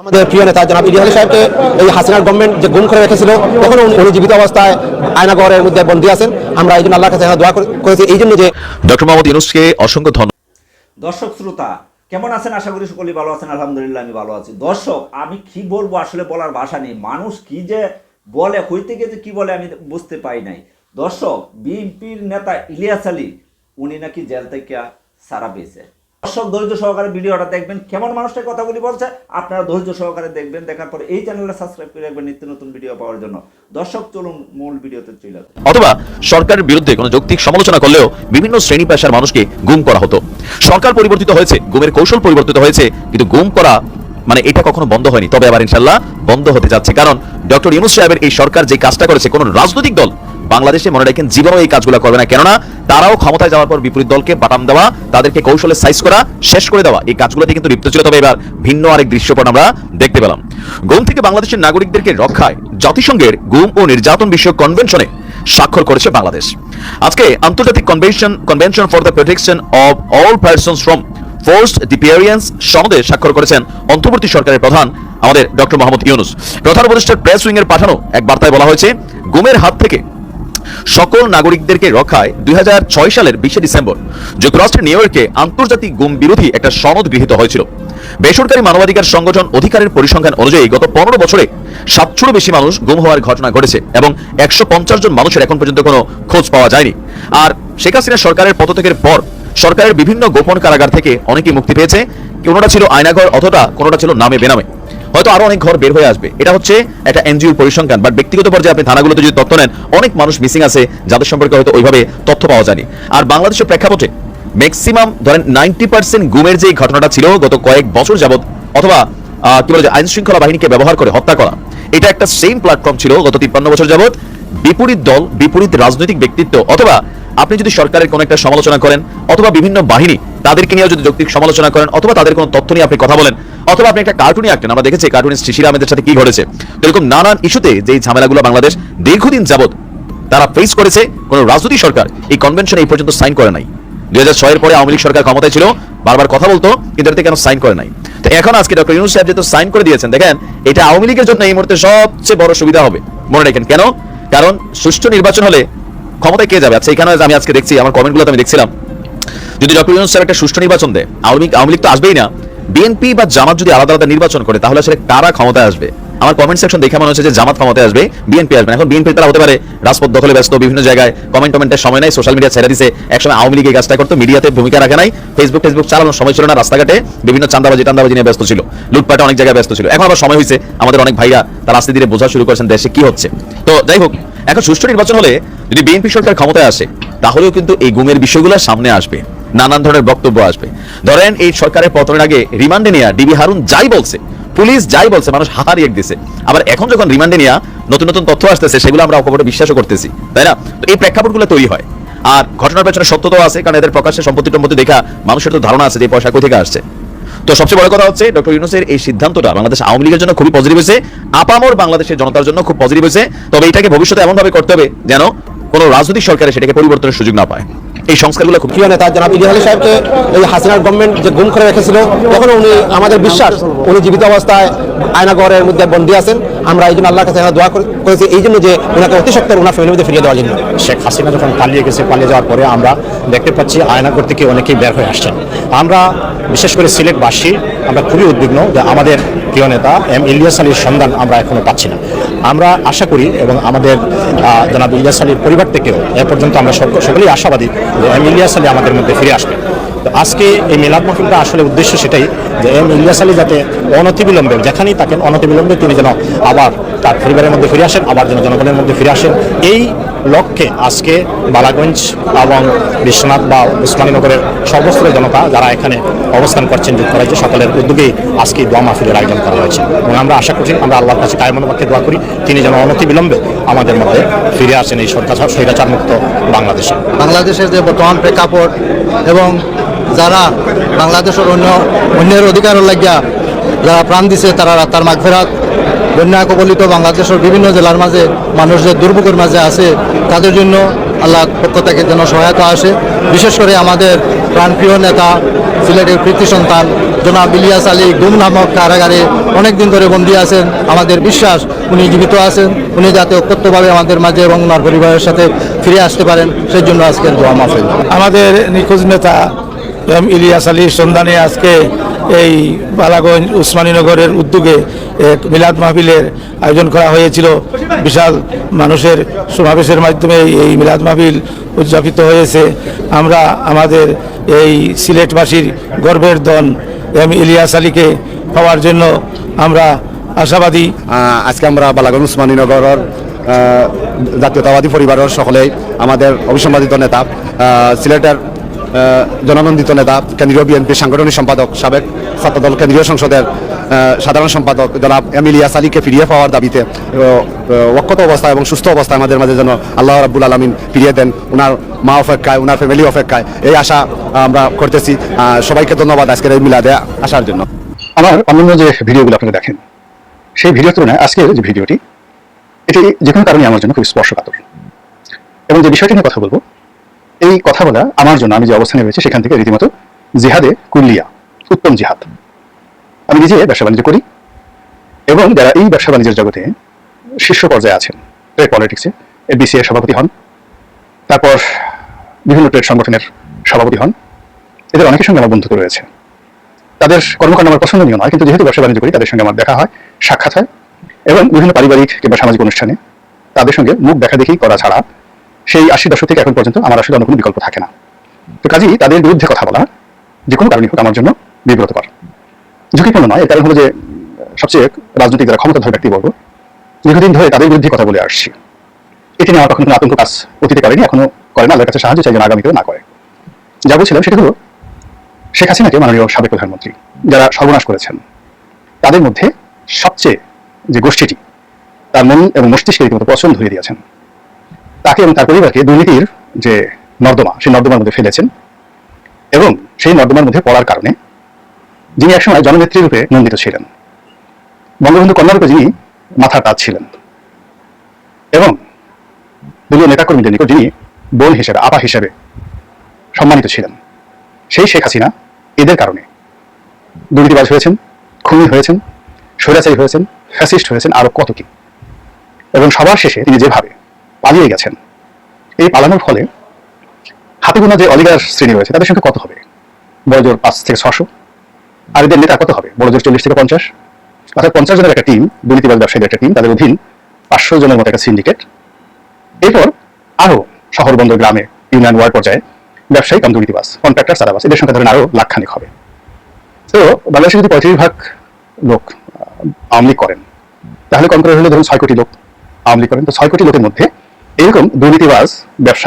আমাদের প্রিয় নেতা জনাব ইলিয়াস সাহেবকে এই হাসিনার গভর্নমেন্ট যে গুম করে রেখেছিল তখন উনি জীবিত অবস্থায় আয়নাগরের মধ্যে বন্দী আছেন। আমরা এই জন্য আল্লাহর কাছে দোয়া করেছি। এই জন্য যে ডক্টর মোহাম্মদ ইউনুসকে অসংখ্য ধন্যবাদ। দর্শক শ্রোতা কেমন আছেন? আশা করি সকলেই ভালো আছেন। আলহামদুলিল্লাহ আমি ভালো আছি। দর্শক আমি কি বলব? আসলে বলার ভাষা নেই। মানুষ কি যে বলে হইতে গিয়ে যে কি বলে আমি বুঝতে পাই নাই। দর্শক বিএনপির নেতা ইলিয়াস আলী উনি নাকি জেল থেকে সারা পেয়েছে। দর্শক ধৈর্য সহকারে ভিডিওটা দেখবেন, কেমন মানুষটা কথাগুলি বলছে, আপনারা ধৈর্য সহকারে দেখবেন। দেখার পরে এই চ্যানেলটা সাবস্ক্রাইব করে রাখবেন নিত্য নতুন ভিডিও পাওয়ার জন্য। দর্শক, চলুন মূল ভিডিওতে চলে। অথবা সরকারের বিরুদ্ধে কোনো যৌক্তিক সমালোচনা করলেও বিভিন্ন শ্রেণি পেশার মানুষকে গুম করা হতো। সরকার পরিবর্তিত হয়েছে, গুমের কৌশল পরিবর্তিত হয়েছে, কিন্তু গুম করা মানে এটা কখনো বন্ধ হয়নি। তবে আবার ইনশাল্লাহ বন্ধ হতে যাচ্ছে। কারণ ডক্টর ইউনুস সাহেবের এই সরকার যে কাজটা করেছে, কোন রাজনৈতিক দল বাংলাদেশে মনে রাখেন জীবনও এই কাজগুলো করবে না। কেননা তারাও ক্ষমতায় যাওয়ার পর বিপরীত দলকে বাটাম দেওয়া, তাদেরকে কৌশলে সাইজ করা, শেষ করে দেওয়া, এই কাজগুলোতে কিন্তু লিপ্ত ছিল। তবে এবার ভিন্ন আরেক দৃশ্যপট আমরা দেখতে পেলাম। গুম থেকে বাংলাদেশের নাগরিকদেরকে রক্ষায় জাতিসংঘের গুম ও নির্যাতন বিষয়ক কনভেনশনে স্বাক্ষর করেছে বাংলাদেশ। আজকে আন্তর্জাতিক convention convention for the protection of all persons from forced disappearance সনদে স্বাক্ষর করেছেন অন্তর্বর্তী সরকারের প্রধান আমাদের ডক্টর মোহাম্মদ ইউনুস। প্রধান উপদেষ্টার প্রেস উইং এর পাঠানো এক বার্তায় বলা হয়েছে, গুমের হাত থেকে সকল নাগরিকদেরকে রক্ষায় দুই সালের বিশে ডিসেম্বর যুক্তরাষ্ট্রের নিউ ইয়র্কে আন্তর্জাতিক গুম বিরোধী একটা সনদ গৃহীত হয়েছিল। বেসরকারি মানবাধিকার সংগঠন অধিকারের পরিসংখ্যান অনুযায়ী গত পনেরো বছরে সাতশোরও বেশি মানুষ গুম হওয়ার ঘটনা ঘটেছে এবং একশো পঞ্চাশ জন মানুষের এখন পর্যন্ত কোনো খোঁজ পাওয়া যায়নি। আর শেখ হাসিনা সরকারের পদত্যাগের পর সরকারের বিভিন্ন গোপন কারাগার থেকে অনেকেই মুক্তি পেয়েছে। কোনোটা ছিল আয়নাঘর অথবা কোনোটা ছিল নামে বেনামে। হয়তো আরও অনেক ঘর বের হয়ে আসবে। এটা হচ্ছে একটা এনজিওর পরিসংখ্যান বাট ব্যক্তিগত পর্যায়ে আপনি থানাগুলোতে যদি তথ্য নেন, অনেক মানুষ মিসিং আছে, যাদের সম্পর্কে হয়তো ওইভাবে তথ্য পাওয়া যায়নি। আর বাংলাদেশের প্রেক্ষাপটে ম্যাক্সিমাম ধরেন নাইনটি পার্সেন্ট গুমের যে ঘটনাটা ছিল গত কয়েক বছর যাবত অথবা কি বলে আইন শৃঙ্খলা বাহিনীকে ব্যবহার করে হত্যা করা, এটা একটা সেম প্ল্যাটফর্ম ছিল গত তিপ্পান্ন বছর যাবত বিপরীত দল, বিপরীত রাজনৈতিক ব্যক্তিত্ব, অথবা আপনি যদি সরকারের কোনো একটা সমালোচনা করেন, অথবা বিভিন্ন বাহিনী তাদেরকে নিয়েও যদি যৌক্তিক সমালোচনা করেন, অথবা তাদের কোনো তথ্য নিয়ে আপনি কথা বলেন, অথবা আপনি একটা কার্টুনই আঁকতেন, আমরা দেখেছি কার্টুনিস্ট শিশির আহমেদের সাথে কি ঘটেছে। এরকম নানান ইস্যুতে যে ঝামেলাগুলো বাংলাদেশ দীর্ঘদিন যাবত তারা ফেস করেছে, কোনো রাজনৈতিক সরকার এই কনভেনশন এই পর্যন্ত সাইন করে নাই। দুই হাজার ছয়ের পরে আওয়ামী লীগ সরকার ক্ষমতায় ছিল, বারবার কথা বলতো, কিন্তু এটাতে কেন সাইন করে নাই? তো এখন আজকে ডক্টর ইউনুস সাহেব যেহেতু সাইন করে দিয়েছেন, দেখেন, এটা আওয়ামী লীগের জন্য এই মুহূর্তে সবচেয়ে বড় সুবিধা হবে। মনে রাখেন, কেন? কারণ সুষ্ঠু নির্বাচন হলে ক্ষমতায় কে যাবে? আচ্ছা এখানে আমি আজকে দেখছি, আমার কমেন্টগুলোতে আমি দেখছিলাম। যদি ডক্টর ইউনুস সাহেব একটা সুষ্ঠু নির্বাচন দেয়, আওয়ামী আওয়ামী লীগ তো আসবেই না। বিএনপি বা জামাত যদি আলাদা আলাদা নির্বাচন করে, তাহলে আসলে কারা ক্ষমতায় আসবে? আমার কমেন্ট সেকশন দেখে মনে হচ্ছে যে জামাত ক্ষমতায় আসবে, বিএনপি আসবে এখন বিএনপি তারা হতে পারে রাজপথ দখলে ব্যস্ত, বিভিন্ন জায়গায় কমেন্ট টমেন্টের সময় নাই সোশ্যাল মিডিয়া ছেড়ে দিছে। একসময় আওয়ামী লীগ কাজটা করতো, মিডিয়াতে ভূমিকা রাখে নাই ফেসবুক ফেসবুক চালানোর সময় ছিল না, রাস্তাঘাটে বিভিন্ন চান্দাবাজি টান্দাবাজি নিয়ে ব্যস্ত ছিল। লুটপাটে অনেক জায়গায় ব্যস্ত ছিল। এখন আবার সময় হয়েছে, আমাদের অনেক ভাইরা তারা আস্তে ধীরে বোঝা শুরু করেছেন দেশে কি হচ্ছে। তো যাই হোক, এখন সুষ্ঠু নির্বাচন হলে যদি বিএনপি সরকার ক্ষমতায় আসে, তাহলেও কিন্তু এই গুমের বিষয়গুলো সামনে আসবে, নানান ধরনের বক্তব্য আসবে। ধরেন এই সরকারের পতনের আগে রিমান্ডে নিয়ে ডিবি হারুন যাই বলছে, পুলিশ যাই বলছে, মানুষ হাহারি এক দিছে। আবার এখন যখন রিমান্ডে নিয়ে নতুন নতুন তথ্য আসতেছে, সেগুলো আমরা অকপটে বিশ্বাসও করতেছি, তাই না? তো এই প্রেক্ষাপটগুলো তৈরি হয়। আর ঘটনার পেছনে সত্যতাও আছে, কারণ এদের প্রকাশ্যে সম্পত্তি টম্পত্তি দেখা মানুষের তো ধারণা আছে যে পয়সা কোথা থেকে আসছে। তো সবচেয়ে বড় কথা হচ্ছে, ডক্টর ইউনুসের এই সিদ্ধান্তটা বাংলাদেশ আওয়ামী লীগের জন্য খুবই পজিটিভ হয়েছে, আপামর বাংলাদেশের জনতার জন্য খুব পজিটিভ হয়েছে। তবে এটাকে ভবিষ্যতে এমন ভাবে করতে হবে যেন কোনো রাজনৈতিক সরকারে সেটাকে পরিবর্তনের সুযোগ না পায়। এই সংস্কারগুলো খুব প্রিয় নেতা জনাব ইলিয়াস সাহেবকে এই হাসিনার গভর্নমেন্ট যে গুম করে রেখেছিল তখন উনি আমাদের বিশ্বাস উনি জীবিত অবস্থায় আয়নাগরের মধ্যে বন্দী আছেন। আমরা এই জন্য আল্লাহর কাছে দোয়া করেছি। এই জন্য যে ওনাকে অতি সত্তর ওনার ফ্যামিলির মধ্যে ফিরিয়ে দেওয়ার জন্য। শেখ হাসিনা যখন পালিয়ে গেছে পালিয়ে যাওয়ার পরে আমরা দেখতে পাচ্ছি আয়নাগর থেকে অনেকেই বের হয়ে আসছেন। আমরা বিশেষ করে সিলেটবাসী আমরা খুবই উদ্বিগ্ন যে আমাদের প্রিয় নেতা এম ইলিয়াস আলীর সন্ধান আমরা এখনও পাচ্ছি না। আমরা আশা করি এবং আমাদের জনাব ইলিয়াস আলীর পরিবার থেকেও এ পর্যন্ত আমরা সক- সকলেই আশাবাদী যে এম ইলিয়াস আলী আমাদের মধ্যে ফিরে আসবে। তো আজকে এই মিলাদ মাহফিলটা আসলে উদ্দেশ্য সেটাই যে এম ইলিয়াস আলী যাতে অনতিবিলম্বে, যেখানেই থাকেন অনতিবিলম্বে তিনি যেন আবার তার পরিবারের মধ্যে ফিরে আসেন, আবার যেন জনগণের মধ্যে ফিরে আসেন। এই লক্ষ্যে আজকে বালাগঞ্জ এবং বিশ্বনাথ বা উসমানীনগরের সর্বস্তরের জনতা যারা এখানে অবস্থান করছেন যুক্তরাজ্যে, সকলের উদ্যোগেই আজকে দোয়া মাহফিলের আয়োজন করা হয়েছে। এবং আমরা আশা করছি, আমরা আল্লাহর কাছে কায়মনোবাক্যে দোয়া করি, তিনি যেন অনতি অনতিবিলম্বে আমাদের মধ্যে ফিরে আসেন এই সরকার স্বৈরাচার মুক্ত বাংলাদেশে। বাংলাদেশের যে বর্তমান প্রেক্ষাপট এবং যারা বাংলাদেশের অন্য অন্যের অধিকার লাগিয়া যারা প্রাণ দিছে, তারা তার মাগফেরাত বন্যা কবলিত বাংলাদেশের বিভিন্ন জেলার মাঝে মানুষ যে দুর্ভোগের মাঝে আছে, তাদের জন্য আল্লাহ পক্ষ থেকে যেন সহায়তা আসে। বিশেষ করে আমাদের প্রাণপ্রিয় নেতা, সিলেটের কৃতি সন্তান, জনাব ইলিয়াস আলী গুম নামক কারাগারে অনেক দিন ধরে বন্দী আছেন। আমাদের বিশ্বাস, উনি জীবিত আছেন। উনি যাতে অত্যন্তভাবে আমাদের মাঝে এবং ওনার পরিবারের সাথে ফিরে আসতে পারেন সেই জন্য আজকের দোয়া মাহফিল। আমাদের নিখোঁজ নেতা ইলিয়াস আলীর সন্ধানে আজকে এই বালাগঞ্জ উসমানীনগরের উদ্যোগে এক মিলাদ মাহফিলের আয়োজন করা হয়েছিল। বিশাল মানুষের সমাবেশের মাধ্যমে এই মিলাদ মাহফিল উদযাপিত হয়েছে। আমরা আমাদের এই সিলেটবাসীর গর্বের দন এম ইলিয়াস আলীকে পাওয়ার জন্য আমরা আশাবাদী। আজকে আমরা বালাগঞ্জ উসমানীনগরের জাতীয়তাবাদী পরিবারের সকলেই আমাদের অবিসম্বাদিত নেতা সিলেটের জননন্দিত নেতা, কেন্দ্রীয় বিএনপি সাংগঠনিক সম্পাদক, সাবেক ছাত্রদল, কেন্দ্রীয় সংসদের সাধারণ সম্পাদক জনাব এম ইলিয়াস আলীকে ফিরিয়ে পাওয়ার দাবিতে অক্ষত অবস্থা এবং সুস্থ অবস্থায় আমাদের মাঝে যেন আল্লাহ রাব্বুল আলমিন ফিরিয়ে দেন ওনার মা অপেক্ষায় ওনার ফ্যামিলি অপেক্ষায়। এই আশা আমরা করতেছি। সবাইকে ধন্যবাদ আজকের এই মিলাদে আসার জন্য। আমার অন্যান্য যে ভিডিওগুলো আপনারা দেখেন, সেই ভিডিওর তুলনায় আজকের যে ভিডিওটি, এটি যে কোনো কারণে আমার জন্য খুব স্পর্শকাতর। এবং যে বিষয়টি নিয়ে কথা বলব এই কথা বলা আমার জন্য, আমি যে অবস্থানে রয়েছে সেখান থেকে রীতিমতো জিহাদে কুল্লিয়া, উত্তম জিহাদ। আমি নিজে ব্যবসা বাণিজ্য করি এবং যারা এই ব্যবসা বাণিজ্যের জগতে শীর্ষ পর্যায়ে আছেন ট্রেড পলিটিক্সে বিসিএ সভাপতি হন, তারপর বিভিন্ন ট্রেড সংগঠনের সভাপতি হন, এদের অনেকের সঙ্গে আমার বন্ধুত্ব রয়েছে। তাদের কর্মকাণ্ড আমার পছন্দনীয় নয়, কিন্তু যেহেতু ব্যবসা বাণিজ্য করি, তাদের সঙ্গে আমার দেখা হয়, সাক্ষাৎ হয় এবং বিভিন্ন পারিবারিক কিংবা সামাজিক অনুষ্ঠানে তাদের সঙ্গে মুখ দেখা দেখি করা ছাড়া সেই আশি দশক থেকে এখন পর্যন্ত আমার আসলে অন্য কোনো বিকল্প থাকে না। তো কাজেই তাদের বিরুদ্ধে কথা বলা যে কোনো কারণে হোক আমার জন্য বিব্রতকর। ঝুঁকিপূর্ণ নয় এর কারণ হলো যে, সবচেয়ে রাজনৈতিক যারা ক্ষমতাধর ব্যক্তি বলব, দীর্ঘদিন ধরে তাদের বিরুদ্ধে কথা বলে আসছি। এটি নিয়ে আমার কখনো কোনো আতঙ্ক কাজ অতীতে করেনি, এখনও করে না, আল্লাহর কাছে সাহায্য চাই যেন আগামীতেও না করে। যা বলছিলাম সেটা হলো, শেখ হাসিনাকে মাননীয় সাবেক প্রধানমন্ত্রী যারা সর্বনাশ করেছেন, তাদের মধ্যে সবচেয়ে যে গোষ্ঠীটি, তার মন এবং মস্তিষ্কে রীতিমতো পছন্দ হয়ে দিয়েছেন। তাকে এবং তার পরিবারকে দুর্নীতির যে নর্দমা, সেই নর্দমার মধ্যে ফেলেছেন এবং সেই নর্দমার মধ্যে পড়ার কারণে যিনি একসময় জননেত্রী রূপে নন্দিত ছিলেন। বঙ্গবন্ধু কন্যারূপে যিনি মাথার তাজ ছিলেন এবং দলীয় নেতাকর্মীদের নিকট যিনি বোন হিসেবে, আপা হিসেবে সম্মানিত ছিলেন, সেই শেখ হাসিনা এদের কারণে দুর্নীতিবাজ হয়েছেন, খুনি হয়েছেন, স্বৈরাচারী হয়েছেন, ফ্যাসিস্ট হয়েছেন, আরও কত কি। এবং সবার শেষে তিনি যেভাবে পালিয়ে গেছেন। এই পালানোর ফলে হাতে গোনা যে অলিগার শ্রেণি রয়েছে, তাদের সংখ্যা কত হবে? বড়জোর পাঁচ থেকে ছশো। আর এদের নেতা কত হবে? বড়জোর চল্লিশ থেকে পঞ্চাশ। অর্থাৎ পঞ্চাশ জনের একটা টিম দুর্নীতিবাজ ব্যবসায়ীদের একটা টিম তাদের অধীন পাঁচশো জনের মতো একটা সিন্ডিকেট এরপর আরও শহর বন্দর গ্রামে ইউনিয়ন ওয়ার্ড পর্যায়ে ব্যবসায়ী কাম দুর্নীতিবাস কন্ট্রাক্টর সারাবাস এদের সংখ্যা ধরেন আরও লাখখানিক হবে। তো বাংলাদেশে যদি পঁয়ত্রিশ ভাগ লোক আওয়ামী লীগ করেন, তাহলে কম করে হলে ধরুন ছয় কোটি লোক আওয়ামী লীগ করেন। তো ছয় কোটি লোকের মধ্যে এরকম দুর্নীতিবাজ ব্যবসায়ী